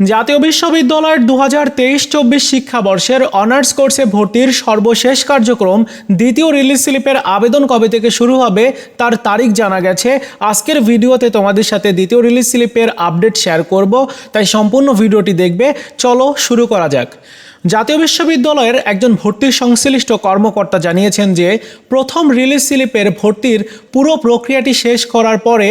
জাতীয় বিশ্ববিদ্যালয়ের দু হাজার তেইশ চব্বিশ শিক্ষাবর্ষের অনার্স কোর্সে ভর্তির সর্বশেষ কার্যক্রম দ্বিতীয় রিলিজ স্লিপের আবেদন কবে থেকে শুরু হবে তার তারিখ জানা গেছে। আজকের ভিডিওতে তোমাদের সাথে দ্বিতীয় রিলিজ স্লিপের আপডেট শেয়ার করব। তাই সম্পূর্ণ ভিডিওটি দেখবে। চলো শুরু করা যাক। জাতীয় বিশ্ববিদ্যালয়ের একজন ভর্তির সংশ্লিষ্ট কর্মকর্তা জানিয়েছেন যে, প্রথম রিলিজ স্লিপের ভর্তির পুরো প্রক্রিয়াটি শেষ করার পরে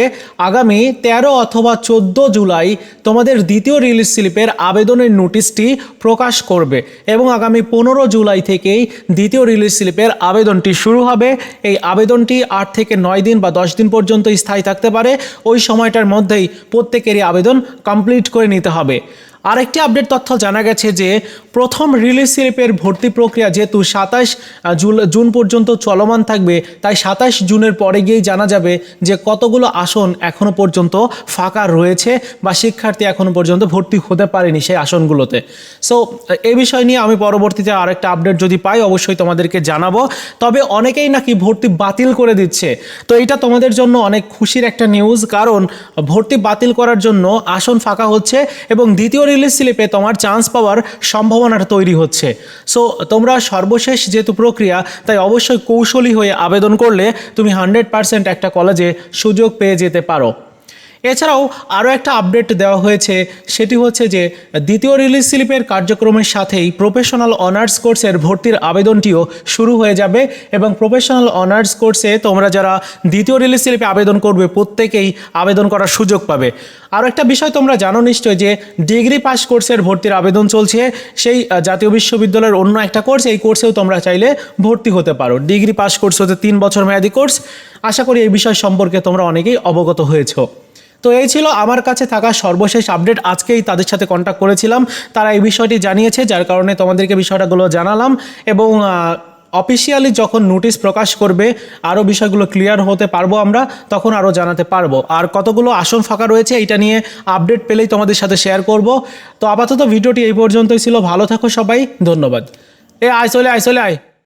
আগামী তেরো অথবা চোদ্দ জুলাই তোমাদের দ্বিতীয় রিলিজ স্লিপের আবেদনের নোটিশটি প্রকাশ করবে এবং আগামী পনেরো জুলাই থেকেই দ্বিতীয় রিলিজ স্লিপের আবেদনটি শুরু হবে। এই আবেদনটি আট থেকে নয় দিন বা দশ দিন পর্যন্ত স্থায়ী থাকতে পারে। ওই সময়টার মধ্যেই প্রত্যেকেরই আবেদন কমপ্লিট করে নিতে হবে। আরেকটি আপডেট তথ্য জানা গেছে যে প্রথম রিলিজ স্লিপের ভর্তি প্রক্রিয়া যেহেতু সাতাশ জুন পর্যন্ত চলমান থাকবে, তাই সাতাশ জুনের পরে গিয়েই জানা যাবে যে কতগুলো আসন এখনও পর্যন্ত ফাঁকা রয়েছে বা শিক্ষার্থী এখনও পর্যন্ত ভর্তি হতে পারেনি সেই আসনগুলোতে। সো এ বিষয় নিয়ে আমি পরবর্তীতে আরেকটা আপডেট যদি পাই, অবশ্যই তোমাদেরকে জানাব। তবে অনেকেই নাকি ভর্তি বাতিল করে দিচ্ছে। তো এটা তোমাদের জন্য অনেক খুশির একটা নিউজ কারণ ভর্তি বাতিল করার জন্য আসন ফাঁকা হচ্ছে এবং দ্বিতীয় রিলিজ স্লিপে তোমার চান্স পাওয়ার সম্ভাবনাটা তৈরি হচ্ছে। সো তোমরা সর্বশেষ যেহেতু প্রক্রিয়া, তাই অবশ্যই কৌশলী হয়ে আবেদন করলে তুমি হান্ড্রেড পার্সেন্ট একটা কলেজে সুযোগ পেয়ে যেতে পারো। এছাড়াও আরও একটা আপডেট দেওয়া হয়েছে, সেটি হচ্ছে যে দ্বিতীয় রিলিজ স্লিপের কার্যক্রমের সাথেই প্রফেশনাল অনার্স কোর্সের ভর্তির আবেদনটিও শুরু হয়ে যাবে এবং প্রফেশনাল অনার্স কোর্সে তোমরা যারা দ্বিতীয় রিলিজ স্লিপে আবেদন করবে, প্রত্যেকেই আবেদন করার সুযোগ পাবে। আরও একটা বিষয় তোমরা জানো নিশ্চয় যে ডিগ্রি পাস কোর্সের ভর্তির আবেদন চলছে, সেই জাতীয় বিশ্ববিদ্যালয়ের অন্য একটা কোর্স এই কোর্সেও তোমরা চাইলে ভর্তি হতে পারো। ডিগ্রি পাস কোর্স হতে তিন বছর মেয়াদী কোর্স আশা করি এই বিষয় সম্পর্কে তোমরা অনেকেই অবগত হয়েছো। তো এই ছিল আমার কাছে থাকা সর্বশেষ আপডেট। আজকেই তাদের সাথে কন্ট্যাক্ট করেছিলাম। তারা এই বিষয়টি জানিয়েছে, যার কারণে তোমাদেরকে বিষয়টাগুলো জানালাম এবং অফিসিয়ালি যখন নোটিশ প্রকাশ করবে, আরও বিষয়গুলো ক্লিয়ার হতে পারব আমরা, তখন আরও জানাতে পারব। আর কতগুলো আসন ফাঁকা রয়েছে, এটা নিয়ে আপডেট পেলেই তোমাদের সাথে শেয়ার করব। তো আপাতত ভিডিওটি এই পর্যন্তই ছিল। ভালো থাকো সবাই, ধন্যবাদ। এ, আয়, চলে আয় চলে আয়।